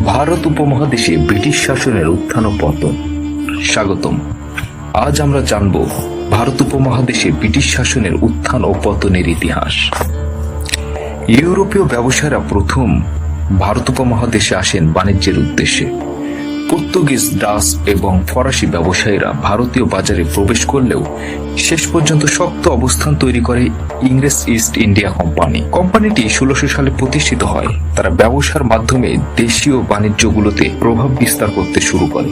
ভারত উপমহাদেশে ব্রিটিশ শাসনের উত্থান ও পতন। স্বাগতম। আজ আমরা জানব ভারত উপমহাদেশে ব্রিটিশ শাসনের উত্থান ও পতনের ইতিহাস। ইউরোপীয় ব্যবসায়ীরা প্রথম ভারত উপমহাদেশে আসেন বাণিজ্যের উদ্দেশ্যে। পর্তুগিজ ডাচ এবং ফরাসি ব্যবসায়ীরা ভারতীয় বাজারে প্রবেশ করলেও শেষ পর্যন্ত শক্ত অবস্থান তৈরি করে ইংরেজ ইস্ট ইন্ডিয়া কোম্পানি। কোম্পানিটি ষোলোশো সালে প্রতিষ্ঠিত হয়। তারা ব্যবসার মাধ্যমে দেশীয় বাণিজ্যগুলোতে প্রভাব বিস্তার করতে শুরু করে।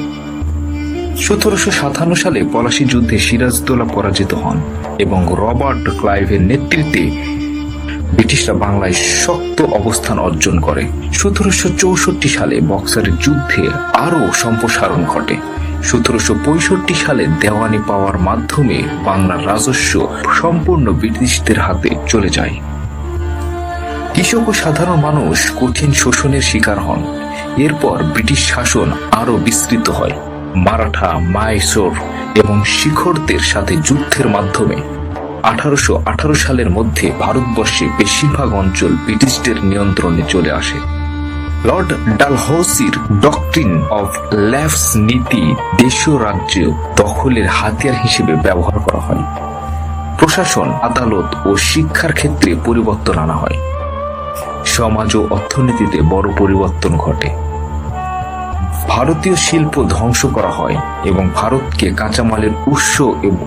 সতেরোশো সাতান্ন সালে পলাশি যুদ্ধে সিরাজদৌলা পরাজিত হন এবং রবার্ট ক্লাইভের নেতৃত্বে ব্রিটিশরা বাংলায় শক্ত অবস্থান অর্জন করে। সতেরোশো চৌষট্টি সালে বক্সারের যুদ্ধে আরও সম্প্রসারণ ঘটে। সতেরোশো পঁয়ষট্টি সালে দেওয়ানি পাওয়ার মাধ্যমে বাংলার রাজস্ব সম্পূর্ণ ব্রিটিশদের হাতে চলে যায়। কৃষক ও সাধারণ মানুষ কঠিন শোষণের শিকার হন। এরপর ব্রিটিশ শাসন আরও বিস্তৃত হয়। মারাঠা, মাইসোর এবং শিখরদের সাথে যুদ্ধের মাধ্যমে আঠারোশো আঠারো সালের মধ্যে ভারতবর্ষে বেশিরভাগ অঞ্চল ব্রিটিশদের নিয়ন্ত্রণে চলে আসে। লর্ড ডালহৌসির ডকট্রিন অফ ল্যাফস নীতি দেশীয় রাজ্য দখলের হাতিয়ার হিসেবে ব্যবহার করা হয়। প্রশাসন, আদালত ও শিক্ষার ক্ষেত্রে পরিবর্তন আনা হয়। সমাজ ও অর্থনীতিতে বড় পরিবর্তন ঘটে। ভারতীয় শিল্প ধ্বংস করা হয় এবং ভারতকে কাঁচামালের উৎস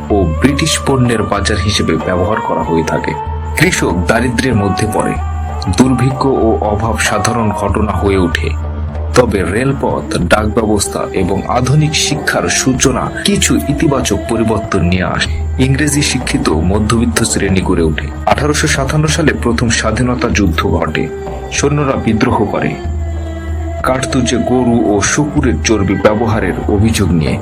ও ব্রিটিশ পণ্যের বাজার হিসেবে ব্যবহার করা হয়ে থাকে। কৃষক দারিদ্র্যের মধ্যে পড়ে। দুর্ভিক্ষ ও অভাব সাধারণ ঘটনা হয়ে ওঠে। তবে রেলপথ ডাক ব্যবস্থা এবং আধুনিক শিক্ষার সূচনা কিছু ইতিবাচক পরিবর্তন নিয়ে আসে। ইংরেজি শিক্ষিত মধ্যবিত্ত শ্রেণি গড়ে ওঠে। আঠারোশো সাতান্ন সালে প্রথম স্বাধীনতা যুদ্ধ ঘটে। সৈন্যরা বিদ্রোহ করে। কার্তুজে, গরু ও শুকুরের চর্বি ব্যবহারের অভিযোগ নিয়ে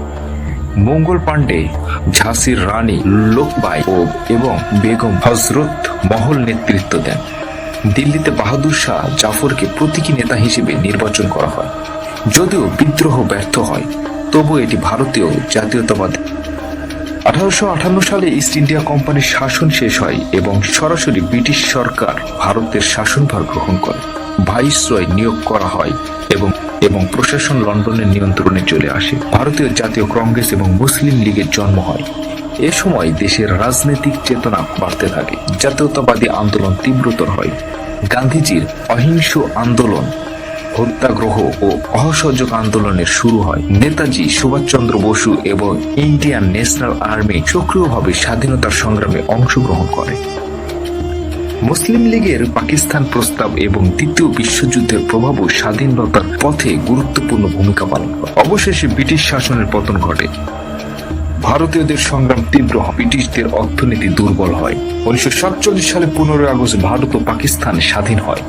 মঙ্গল পাণ্ডে, ঝাঁসির রানী লোকবাই ও এবং বেগম হজরত মহল নেতৃত্ব দেন। দিল্লিতে বাহাদুর শাহ জাফরকে প্রতীকী নেতা হিসেবে নির্বাচন করা হয়। যদিও বিদ্রোহ ব্যর্থ হয়, তবু এটি ভারতীয় জাতীয়তাবাদ। আঠারোশো আটান্ন সালে ইস্ট ইন্ডিয়া কোম্পানির শাসন শেষ হয় এবং সরাসরি ব্রিটিশ সরকার ভারতের শাসনভার গ্রহণ করে। ভাইসরয় নিয়োগ করা হয় এবং এবং প্রশাসন লন্ডনের নিয়ন্ত্রণে চলে আসে। ভারতীয় জাতীয় কংগ্রেস এবং মুসলিম লীগের জন্ম হয়। এ সময় দেশের রাজনৈতিক চেতনা বাড়তে থাকে। জাতীয়তাবাদী আন্দোলন তীব্রতর হয়। গান্ধীজির অহিংস আন্দোলন, হত্যাগ্রহ ও অসহযোগ আন্দোলনের শুরু হয়। নেতাজি সুভাষচন্দ্র বসু এবং ইন্ডিয়ান ন্যাশনাল আর্মি সক্রিয়ভাবে স্বাধীনতার সংগ্রামে অংশগ্রহণ করে। মুসলিম লীগের পাকিস্তান প্রস্তাব এবং দ্বিতীয় বিশ্বযুদ্ধের প্রভাবও স্বাধীনতার পথে গুরুত্বপূর্ণ ভূমিকা পালন করে। অবশেষে ব্রিটিশ শাসনের পতন ঘটে। ভারতীয়দের সংগ্রাম তীব্র ব্রিটিশদের অর্থনীতি দুর্বল হয়। উনিশশো সাতচল্লিশ সালে পনেরোই আগস্ট ভারত ও পাকিস্তান স্বাধীন হয়।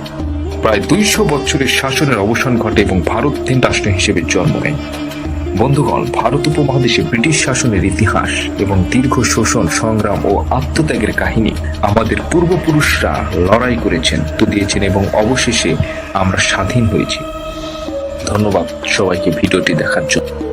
প্রায় দুইশো বছরের শাসনের অবসান ঘটে এবং ভারত তিন রাষ্ট্র হিসেবে জন্ম নেয়। বন্ধুগণ, ভারত উপমহাদেশে ব্রিটিশ শাসনের ইতিহাস এবং দীর্ঘ শোষণ, সংগ্রাম ও আত্মত্যাগের কাহিনী আমাদের পূর্বপুরুষরা লড়াই করেছেন তো দিয়েছেন এবং অবশেষে আমরা স্বাধীন হয়েছি। ধন্যবাদ সবাইকে ভিডিওটি দেখার জন্য।